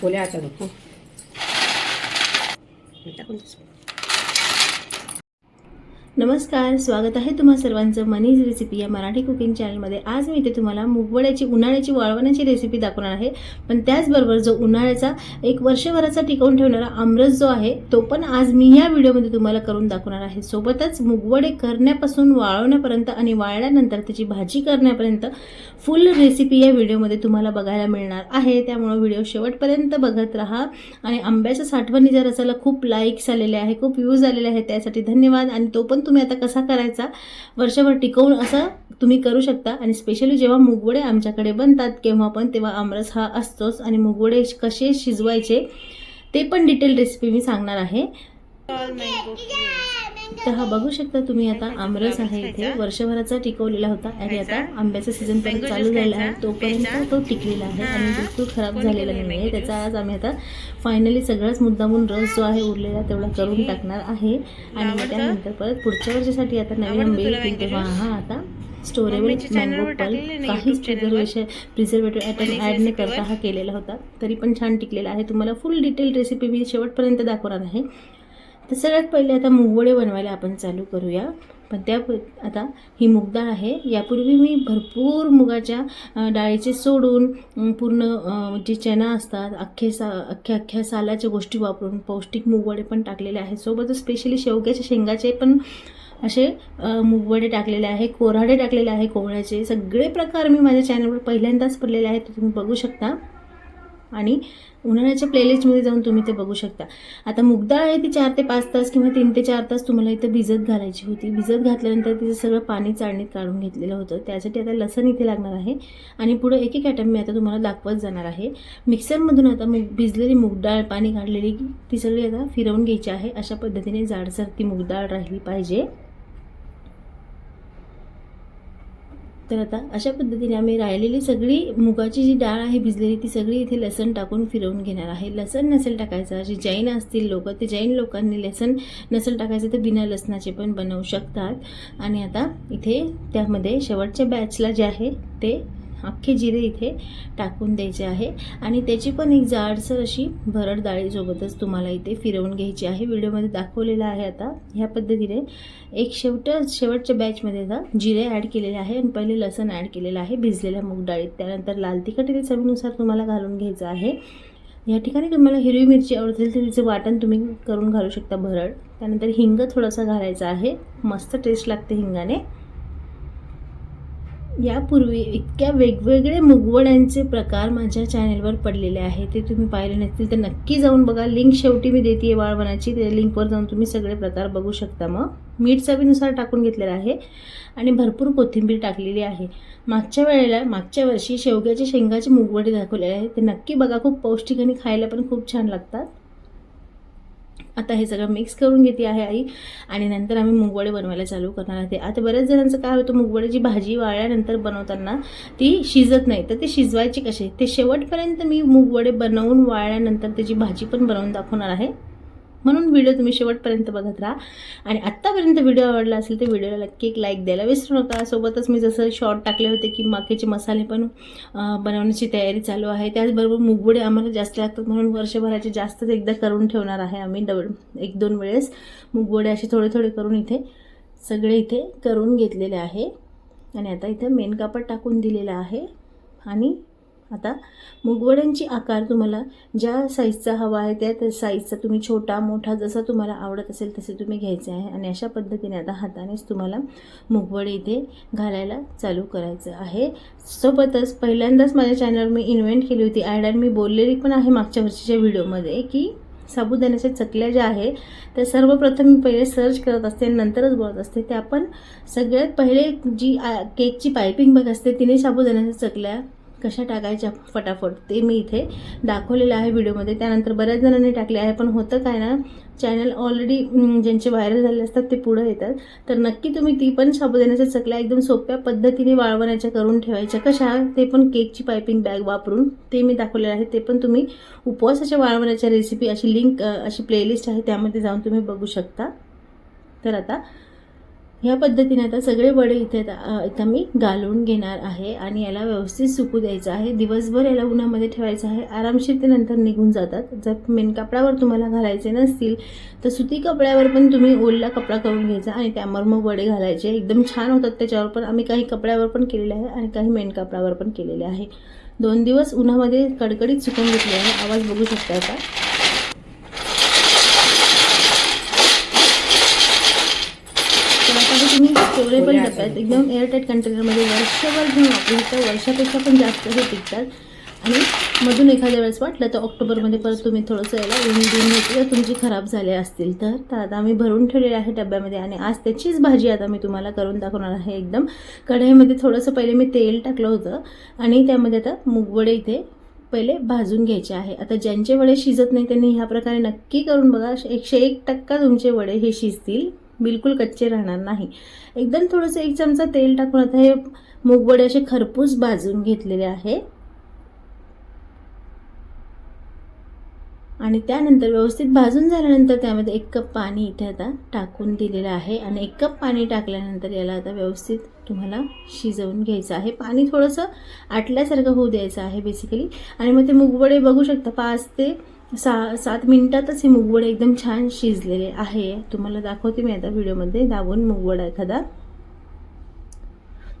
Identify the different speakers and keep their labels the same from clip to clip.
Speaker 1: खोल्या आता नको टाकून.
Speaker 2: नमस्कार स्वागत आहे तुम्हा सर्वांचं मनीज रेसिपी या मराठी कुकिंग चॅनलमध्ये आज मी इथे तुम्हाला मुगवड्याची उन्हाळ्याची वाळवण्याची रेसिपी दाखवणार आहे. पण त्याचबरोबर जो उन्हाळ्याचा एक वर्षभराचा टिकवून ठेवणारा आमरस जो आहे तो पण आज मी या व्हिडिओमध्ये तुम्हाला करून दाखवणार आहे. सोबतच मुगवडे करण्यापासून वाळवण्यापर्यंत आणि वाळल्यानंतर त्याची भाजी करण्यापर्यंत फुल रेसिपी या व्हिडिओमध्ये तुम्हाला बघायला मिळणार आहे. त्यामुळं व्हिडिओ शेवटपर्यंत बघत राहा आणि आंब्याच्या साठवणीच्या रसाला खूप लाईक्स आलेले आहे खूप व्ह्यूज आलेले आहे त्यासाठी धन्यवाद. आणि तो पण तुम्ही आता कसा करायचा? वर्षभर टिकवून असं तुम्ही करू शकता. आणि स्पेशली जेव्हा मुगवडे आमच्याकडे बनतात केव्हा पण तेव्हा आमरस हा असतोच. आणि मुगवडे कसे शिजवायचे ते पण डिटेल रेसिपी मी सांगणार आहे. तर हा बघू शकता तुम्ही आता आमरस आहे इथे. वर्षभराचा टिकवलेला होता. आणि आता आंब्याचा सीझन पण चालू झाला आहे. तोपर्यंत तो टिकलेला आहे. आणि बिलकुल खराब झालेला नाही आहे त्याचा आज आम्ही आता फायनली सगळाच मुद्दामून रस जो आहे उरलेला तेवढा करून टाकणार आहे. आणि त्यानंतर परत पुढच्या वर्षासाठी आता नवीन आंबे येतील तेव्हा हा आता स्टोरेबल मँगो पल्प काहीच प्रिझर्वेशन प्रिझर्वेटिव्ह आयटम ॲड न करता हा केलेला होता. तरी पण छान टिकलेला आहे. तुम्हाला फुल डिटेल रेसिपी मी शेवटपर्यंत दाखवणार आहे. तर सगळ्यात पहिले आता मुगवडे बनवायला आपण चालू करूया. पण त्या आता ही मुगडाळ आहे. यापूर्वी मी भरपूर मुगाच्या डाळीचे सोडून पूर्ण जे चना असतात अख्खे सा अख्ख्या अख्ख्या सालाच्या गोष्टी वापरून पौष्टिक मुगवडे पण टाकलेले आहेत. सोबतच स्पेशली शेवग्याच्या शेंगाचे पण असे मुगवडे टाकलेले आहे कोराडे टाकलेले आहे कोवळ्याचे. सगळे प्रकार मी माझ्या चॅनलवर पहिल्यांदाच पडलेले आहेत. तुम्ही बघू शकता. आणि उन्हाळ्याच्या प्लेलिस्टमध्ये जाऊन तुम्ही ते बघू शकता. आता मुगडाळ आहे ती चार ते पाच तास किंवा तीन ते चार तास तुम्हाला इथं भिजत घालायची होती. भिजत घातल्यानंतर तिचं सगळं पाणी चाळणीत काढून घेतलेलं होतं. त्यासाठी आता लसण इथे लागणार आहे आणि पुढे एक एक आयटम मी आता तुम्हाला दाखवत जाणार आहे. मिक्सरमधून आता मुग भिजलेली मुगडाळ पाणी काढलेली ती सगळी आता फिरवून घ्यायची आहे. अशा पद्धतीने जाडसर ती मुगडाळ राहिली पाहिजे. तर आता अशा पद्धतीने आम्ही राहिलेली सगळी मुगाची जी डाळ आहे भिजलेली ती सगळी इथे लसण टाकून फिरवून घेणार आहे. लसण नसेल टाकायचं जे जैन असतील लोक ते जैन लोकांनी लसण नसेल टाकायचं तर बिना लसणाचे पण बनवू शकतात. आणि आता इथे त्यामध्ये शेवटच्या बॅचला जे आहे ते अख्खे जिरे इथे टाकून द्यायचे आहे. आणि त्याची पण एक जाडसर अशी भरड डाळीसोबतच तुम्हाला इथे फिरवून घ्यायची आहे. व्हिडिओमध्ये दाखवलेला आहे आता. ह्या पद्धतीने एक शेवट शेवटच्या बॅचमध्ये आता जिरे ॲड केलेले आहे आणि पहिले लसण ॲड केलेलं आहे. भिजलेल्या मूग डाळीत. त्यानंतर लाल तिखट इथे चवीनुसार तुम्हाला घालून घ्यायचं आहे. या ठिकाणी तुम्हाला हिरवी मिरची आवडतील तर तिचं वाटण तुम्ही करून घालू शकता भरड. त्यानंतर हिंग थोडासा घालायचा आहे. मस्त टेस्ट लागते हिंगाने. यापूर्वी इतक्या वेगवेगळे मुगवड्यांचे प्रकार माझ्या चॅनलवर पडलेले आहे ते तुम्ही पाहिले नसतील तर नक्की जाऊन बघा. लिंक शेवटी मी देते वाळवणाची त्या लिंकवर जाऊन तुम्ही सगळे प्रकार बघू शकता मग. मीठ चवीनुसार टाकून घेतलेलं आहे आणि भरपूर कोथिंबीर टाकलेली आहे. मागच्या वेळेला मागच्या वर्षी शेवग्याचे शेंगाचे मुगवडे दाखवलेले आहे ते नक्की बघा. खूप पौष्टिक आणि खायला पण खूप छान लागतात. आता हे सगळं मिक्स करून घेते आहे आई. आणि नंतर आम्ही मुगवडे बनवायला चालू करणार आहे. आता बऱ्याच जणांचं काय होतं मुगवड्याची भाजी वाळल्यानंतर बनवताना ती शिजत नाही. तर ते शिजवायची कसे ते शेवटपर्यंत मी मुगवडे बनवून वाळल्यानंतर त्याची भाजी पण बनवून दाखवणार आहे. म्हणून व्हिडिओ तुम्ही शेवटपर्यंत बघत राहा. आणि आत्तापर्यंत व्हिडिओ आवडला असेल तर व्हिडिओला नक्की एक लाईक द्यायला विसरू नका. सोबतच मी जसं शॉर्ट टाकले होते की माकेचे मसाले पण बनवण्याची तयारी चालू आहे. त्याचबरोबर मुगवडे आम्हाला जास्त लागतात म्हणून वर्षभराचे जास्तच एकदा करून ठेवणार आहे आम्ही डबल एक दोन वेळेस. मुगवडे असे थोडे थोडे करून इथे सगळे इथे करून घेतलेले आहे. आणि आता इथं मेन कापड टाकून दिलेलं आहे. आणि आता मुगवड्यांची आकार तुम्हाला ज्या साईजचा हवा आहे त्या साईजचा तुम्ही छोटा मोठा जसा तुम्हाला आवडत असेल तसे तुम्ही घ्यायचे आहे. आणि अशा पद्धतीने आता हातानेच तुम्हाला मुगवडे इथे घालायला चालू करायचं आहे. सोबतच पहिल्यांदाच माझ्या चॅनलवर मी इन्व्हेंट केली होती. ॲड मी बोललेली पण आहे मागच्या वर्षीच्या व्हिडिओमध्ये की साबुदाण्याच्या चकल्या ज्या आहे त्या सर्वप्रथम मी पहिले सर्च करत असते आणि नंतरच बोलत असते. त्या पण सगळ्यात पहिले जी आ, केकची पायपिंग बघ असते तिने साबुदाण्याच्या चकल्या कशा टाकायच्या फटाफट? ते मी इथे दाखवलेलं आहे व्हिडिओमध्ये. त्यानंतर बऱ्याच जणांनी टाकले आहे पण होतं काय ना चॅनल ऑलरेडी ज्यांचे व्हायरल झाले असतात ते पुढं येतात. तर नक्की तुम्ही ती पण साबुदाण्याच्या चकल्या एकदम सोप्या पद्धतीने वाळवण्याच्या करून ठेवायच्या. कशा? ते पण केकची पायपिंग बॅग वापरून. ते मी दाखवलेलं आहे. ते पण तुम्ही उपवासाच्या वाळवण्याच्या रेसिपी अशी लिंक अशी प्लेलिस्ट आहे. त्यामध्ये जाऊन तुम्ही बघू शकता. तर आता ह्या पद्धतीने आता सगळे वडे इथे आता इथं मी घालून घेणार आहे आणि याला व्यवस्थित सुकू द्यायचं आहे. दिवसभर याला उन्हामध्ये ठेवायचं आहे. आरामशीर ते नंतर निघून जातात. जर मेन कपड्यावर तुम्हाला घालायचे नसतील तर सुती कपड्यावर पण तुम्ही ओलला कपडा करून घ्यायचा आणि त्यावर मग वडे घालायचे. एकदम छान होतात त्याच्यावर पण. आम्ही काही कपड्यावर पण केलेले आहे आणि काही मेन कपड्यावर पण केलेले आहे. दोन दिवस उन्हामध्ये कडकडीत सुकून घेतले आहे. आवाज बघू शकता आता तर आता हे स्टोरेबल डब्यात एकदम एअरटाईट कंटेनरमध्ये वर्षभर घेऊन वापरू शकता वर्षापेक्षा पण जास्त हे टिकतात आणि मधून एखाद्या वेळेस वाटलं तर ऑक्टोबरमध्ये परत तुम्ही थोडंसं याला ऊन देऊन घेतली तुमची खराब झाले असतील तर. तर आता आम्ही भरून ठेवलेले आहे डब्यामध्ये आणि आज त्याचीच भाजी आता मी तुम्हाला करून दाखवणार आहे एकदम. कढईमध्ये थोडंसं पहिले मी तेल टाकलं होतं आणि त्यामध्ये आता मुगवडे इथे पहिले भाजून घ्यायचे आहे. आता ज्यांचे वडे शिजत नाही त्यांनी ह्या प्रकारे नक्की करून बघा. एकशे एक टक्का तुमचे वडे हे शिजतील. बिलकुल कच्चे राहणार नाही. एकदम थोडंसं एक चमचा तेल टाकून आता हे मुगवडे असे खरपूस भाजून घेतलेले आहे. आणि त्यानंतर व्यवस्थित भाजून झाल्यानंतर त्यामध्ये एक कप पाणी इथे आता टाकून दिलेलं आहे. आणि एक कप पाणी टाकल्यानंतर याला आता व्यवस्थित तुम्हाला शिजवून घ्यायचं आहे. पाणी थोडंसं आटल्यासारखं होऊ द्यायचं आहे बेसिकली आणि मग ते मुगवडे बघू शकता पाच ते सा सात मिनटातच हे मुगवड एकदम छान शिजलेले आहे. तुम्हाला दाखवते मी आता व्हिडिओमध्ये. दाबून मुगवड एखादा.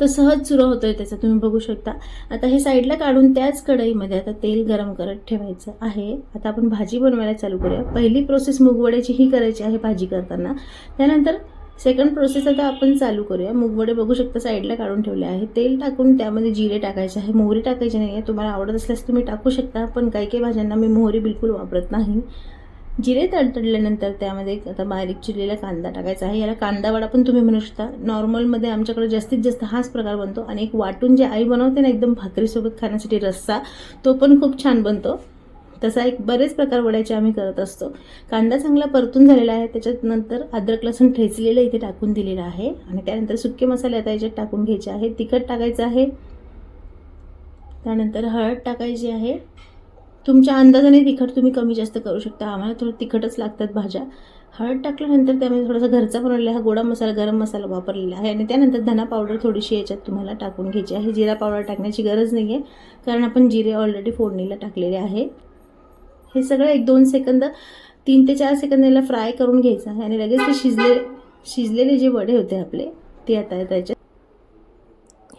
Speaker 2: तर सहज सुरू होतो आहे त्याचा. तुम्ही बघू शकता. आता हे साईडला काढून त्याच कढईमध्ये आता तेल गरम करत ठेवायचं आहे. आता आपण भाजी बनवायला चालू करूया. पहिली प्रोसेस मुगवड्याची ही करायची आहे भाजी करताना. त्यानंतर सेकंड प्रोसेस आता आपण चालू करूया. मुगवडे बघू शकता साईडला काढून ठेवले आहे तेल टाकून त्यामध्ये जिरे टाकायचे आहे. मोहरी टाकायची नाही आहे तुम्हाला आवडत असल्यास तुम्ही टाकू शकता पण काही काही भाज्यांना मी मोहरी बिलकुल वापरत नाही. जिरे तडतडल्यानंतर त्यामध्ये आता बारीक चिरलेला कांदा टाकायचा आहे. याला कांदा वडा पण तुम्ही म्हणू शकता. नॉर्मलमध्ये आमच्याकडे जास्तीत जास्त हाच प्रकार बनतो. आणि एक वाटून जे आई बनवते ना एकदम भाकरीसोबत खाण्यासाठी रस्सा तो पण खूप छान बनतो. तसा एक बरेच प्रकार वड्याचे आम्ही करत असतो. कांदा चांगला परतून झालेला आहे त्याच्यात नंतर अद्रक लसूण ठेचलेलं इथे टाकून दिलेलं आहे आणि त्यानंतर सुके मसाले आता याच्यात टाकून घ्यायचे आहे. तिखट टाकायचं आहे. त्यानंतर हळद टाकायची आहे. तुमच्या अंदाजाने तिखट तुम्ही कमी जास्त करू शकता. आम्हाला थोडं तिखटच लागतात भाज्या. हळद टाकल्यानंतर त्यामध्ये थोडासा घरचा बनवलेला हा गोडा मसाला गरम मसाला वापरलेला आहे आणि त्यानंतर धना पावडर थोडीशी याच्यात तुम्हाला टाकून घ्यायची आहे. जिरा पावडर टाकण्याची गरज नाही आहे कारण आपण जिरे ऑलरेडी फोडणीला टाकलेले आहे. हे सगळं एक दोन सेकंद तीन ते चार सेकंद याला फ्राय करून घ्यायचं. आहे आणि लगेच ते शिजले शिजलेले जे वडे होते आपले ते आता त्याच्यात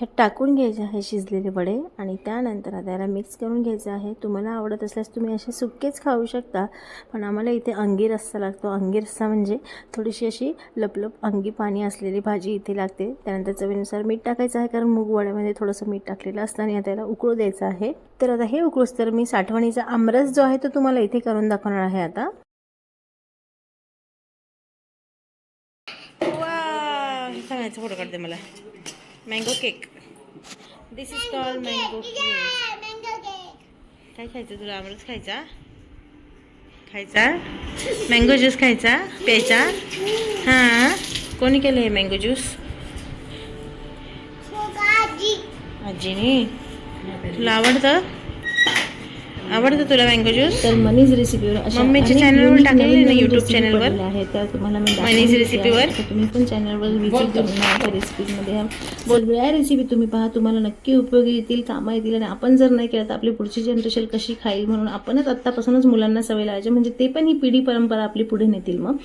Speaker 2: हे टाकून घ्यायचे आहे शिजलेले वडे आणि त्यानंतर आता मिक्स करून घ्यायचं आहे. तुम्हाला आवडत असल्यास तुम्ही असे सुकेच खाऊ शकता पण आम्हाला इथे अंगी रस्सा लागतो. अंगी रस्सा म्हणजे थोडीशी अशी लपलप अंगी पाणी असलेली भाजी इथे लागते. त्यानंतर चवीनुसार मीठ टाकायचं आहे कारण मूग वड्यामध्ये थोडंसं मीठ टाकलेलं असतं आणि त्याला उकळू द्यायचं आहे. तर आता हे उकळूस तर मी साठवणीचा आमरस जो आहे तो तुम्हाला इथे करून दाखवणार आहे आता. सांगायचं फोटो काढते मला? Mango cake this is call mango cake काय खायचं तुला? आमरस खायचा? खायचा? मँगो ज्यूस खायचा? प्यायचा? हां. कोणी केलं हे मँगो ज्यूस आजीने. तुला आवडतं? आवडतं तुला मँगो ज्यूस तर मनीज रेसिपीवर
Speaker 1: मम्मीच्या channel वर टाकलेली ना YouTube channel वर?
Speaker 2: आहे त्या तुम्हाला मी
Speaker 1: मनीज रेसिपीवर?
Speaker 2: तुम्ही पण चॅनलवर विजिट करून या रेसिपीजमध्ये वेगवेगळ्या रेसिपी तुम्ही पहा. तुम्हाला नक्की उपयोगी येतील कामं येतील आणि आपण जर नाही केलं तर आपली पुढची जनरेशन कशी खाईल म्हणून आपणच आत्तापासूनच मुलांना सवय लावायची. म्हणजे ते पण ही पिढी परंपरा आपली पुढे नेतील मग.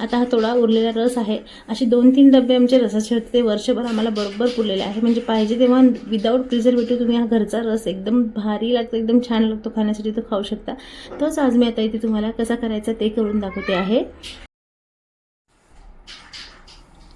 Speaker 2: आता हा थोडा उरलेला रस आहे. असे दोन तीन डबे आमचे रसाचे होते. ते वर्षभर आम्हाला बरोबर पुरलेले आहे. म्हणजे पाहिजे तेव्हा विदाऊट प्रिझर्वेटिव्ह तुम्ही हा घरचा रस एकदम भारी लागतो एकदम छान लागतो खाण्यासाठी तो खाऊ शकता. तोच आज मी आता इथे तुम्हाला कसा करायचा ते करून दाखवते आहे.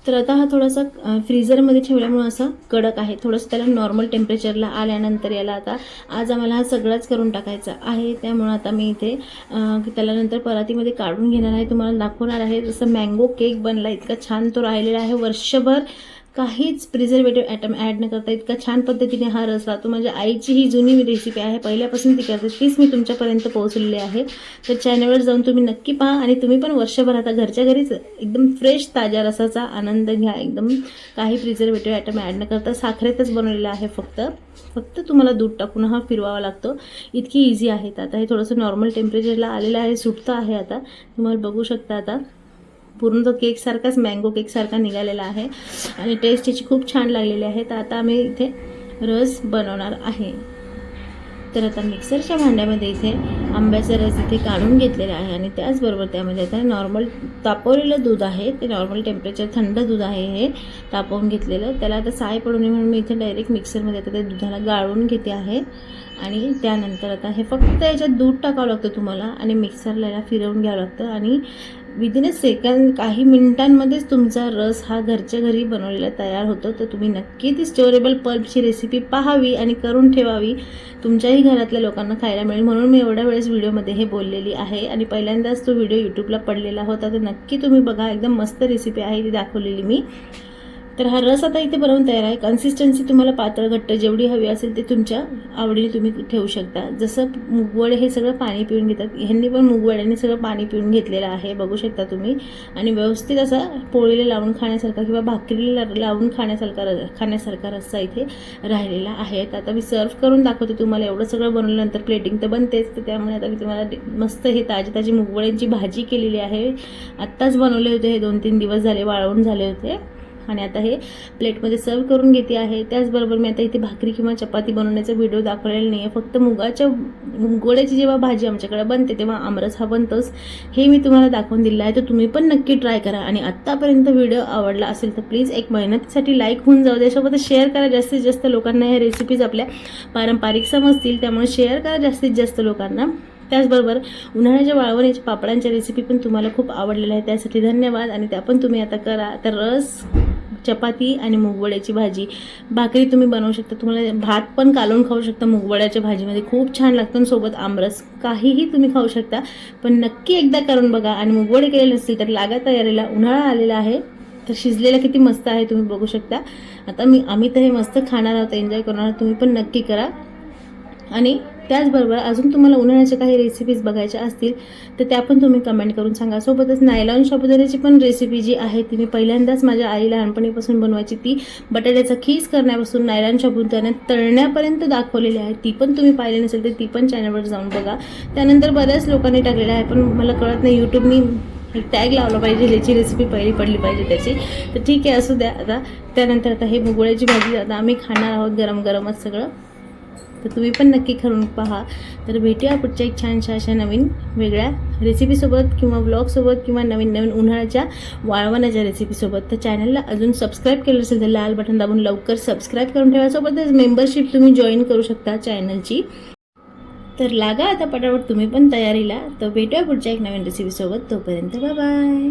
Speaker 2: तर आता हा थोडासा फ्रीजरमध्ये ठेवल्यामुळं असा कडक आहे. थोडंसं त्याला नॉर्मल टेम्परेचरला आल्यानंतर याला आता आज आम्हाला हा सगळाच करून टाकायचा आहे. त्यामुळं आता मी इथे त्याला नंतर परातीमध्ये काढून घेणार आहे. तुम्हाला दाखवणार आहे. जसं मँगो केक बनला इतका छान तो राहिलेला आहे. वर्षभर काहीच प्रिझर्वेटिव्ह ॲटम ॲड न करता इतका छान पद्धतीने हा रस राहतो. म्हणजे आईची ही जुनी रेसिपी आहे. पहिल्यापासून ती करते. तीच मी तुमच्यापर्यंत पोहोचलेली आहे. तर चॅनलवर जाऊन तुम्ही नक्की पहा आणि तुम्ही पण वर्षभर आता घरच्या घरीच एकदम फ्रेश ताज्या रसाचा आनंद घ्या. एकदम काही प्रिझर्वेटिव्ह ॲटम ॲड न करता साखरेतच बनवलेला आहे फक्त. फक्त तुम्हाला दूध टाकून हा फिरवावा लागतो. इतकी इझी आहे. आता हे थोडंसं नॉर्मल टेम्परेचरला आलेलं आहे. सुटतं आहे आता. तुम्हाला बघू शकता आता. पूर्ण तो केकसारखाच मँगो केकसारखा निघालेला आहे. आणि टेस्ट त्याची खूप छान लागलेली आहे. तर आता आम्ही इथे रस बनवणार आहे. तर आता मिक्सरच्या भांड्यामध्ये इथे आंब्याचा रस इथे काढून घेतलेला आहे. आणि त्याचबरोबर त्यामध्ये आता नॉर्मल तापवलेलं दूध आहे. ते नॉर्मल टेम्परेचर थंड दूध आहे हे तापवून घेतलेलं. त्याला आता साय पडू नये म्हणून मी इथे डायरेक्ट मिक्सरमध्ये आता ते दुधाला गाळून घेते आहे. आणि त्यानंतर आता हे फक्त याच्यात दूध टाकावं लागतं तुम्हाला. आणि मिक्सरला याला फिरवून घ्यावं लागतं. आणि विदिन अ सेकंड काही मिनिटांमध्येच तुमचा रस हा घरच्या घरी बनवलेला तयार होतो. तर तुम्ही नक्की ती स्टोरेबल पल्पची रेसिपी पाहावी आणि करून ठेवावी. तुमच्याही घरातल्या लोकांना खायला मिळेल. म्हणून मी एवढ्या वेळेस व्हिडिओमध्ये हे बोललेली आहे. आणि पहिल्यांदाच तो व्हिडिओ यूट्यूबला पडलेला होता. तर नक्की तुम्ही बघा. एकदम मस्त रेसिपी आहे ती दाखवलेली मी. तर हा रस आता इथे बनवून तयार आहे. कन्सिस्टन्सी तुम्हाला पातळ घट्ट जेवढी हवी असेल ते तुमच्या आवडीने तुम्ही ठेवू शकता. जसं मुगवडे हे सगळं पाणी पिऊन घेतात. ह्यांनी पण मुगवड्यांनी सगळं पाणी पिऊन घेतलेलं आहे बघू शकता तुम्ही. आणि व्यवस्थित असा पोळीला लावून खाण्यासारखा किंवा भाकरीला लावून खाण्यासारखा र- खाण्यासारखा रस्सा इथे राहिलेला आहे. तर आता मी सर्व करून दाखवते तुम्हाला. एवढं सगळं बनवल्यानंतर प्लेटिंग तर बनतेच. तर त्यामुळे आता मी तुम्हाला मस्त हे ताजी ताजी मुगवड्यांची भाजी केलेली आहे. आत्ताच बनवले होते. हे दोन तीन दिवस झाले वाळवून झाले होते. आणि आता हे प्लेटमध्ये सर्व करून घेते आहे. त्याचबरोबर मी आता इथे भाकरी किंवा चपाती बनवण्याचा व्हिडिओ दाखवलेला नाही आहे फक्त मुगाच्या गोड्याची जेव्हा भाजी आमच्याकडे बनते तेव्हा आमरस हा बनतोच. हे मी तुम्हाला दाखवून दिलं आहे. तर तुम्ही पण नक्की ट्राय करा. आणि आत्तापर्यंत व्हिडिओ आवडला असेल तर प्लीज एक मेहनतीसाठी लाईक होऊन जाऊ त्यासोबतच शेअर करा. जास्तीत जास्त लोकांना ह्या रेसिपीज आपल्या पारंपरिक समजतील. त्यामुळे शेअर करा जास्तीत जास्त लोकांना. त्याचबरोबर उन्हाळ्याच्या वाळवणीच्या पापडांच्या रेसिपी पण तुम्हाला खूप आवडलेल्या आहे त्यासाठी धन्यवाद. आणि त्या पण तुम्ही आता करा. तर रस चपाती आणि मुगवड्याची भाजी. भाकरी तुम्ही बनवू शकता. तुम्हाला भात पण कालवून खाऊ शकता. मुगवड्याच्या भाजीमध्ये खूप छान लागतं. आणि सोबत आमरस काहीही तुम्ही खाऊ शकता. पण नक्की एकदा करून बघा. आणि मुगवडे केलेले नसतील तर लागा तयारीला. उन्हाळा आलेला आहे. तर शिजलेला किती मस्त आहे तुम्ही बघू शकता. आता मी आम्ही तर हे मस्त खाणार आहोत. एन्जॉय करणार आहोत. तुम्ही पण नक्की करा. आणि त्याचबरोबर अजून तुम्हाला उन्हाळ्याच्या काही रेसिपीज बघायच्या असतील तर त्या पण तुम्ही कमेंट करून सांगा. सोबतच नायलॉन शाबुदाण्याची पण रेसिपी जी आहे ती मी पहिल्यांदाच माझ्या आई लहानपणीपासून बनवायची. ती बटाट्याचा खीस करण्यापासून नायलॉन शाबुदाण्या तळण्यापर्यंत दाखवलेली आहे. ती पण तुम्ही पाहिली नसेल तर ती पण चॅनलवर जाऊन बघा. त्यानंतर बऱ्याच लोकांनी टाकलेलं आहे पण मला कळत नाही यूट्यूबनी एक टॅग लावला पाहिजे याची रेसिपी पहिली पडली पाहिजे त्याची. तर ठीक आहे असू द्या आता. त्यानंतर आता हे भुगोळ्याची भाजी आता आम्ही खाणार आहोत गरम गरमच सगळं. तर तुम्ही पण नक्की करून पहा. तर भेटूया पुढच्या एक छानशा अशा नवीन वेगळ्या रेसिपीसोबत किंवा ब्लॉगसोबत किंवा नवीन नवीन उन्हाळ्याच्या वाळवणाच्या रेसिपीसोबत तर चॅनलला अजून सबस्क्राईब केलं असेल तर लाल बटन दाबून लवकर सबस्क्राईब करून ठेवासोबतच मेंबरशिप तुम्ही जॉईन करू शकता चॅनलची तर लागा आता पटापट तुम्ही पण तयारीला. तर भेटूया पुढच्या एक नवीन रेसिपीसोबत तोपर्यंत बाय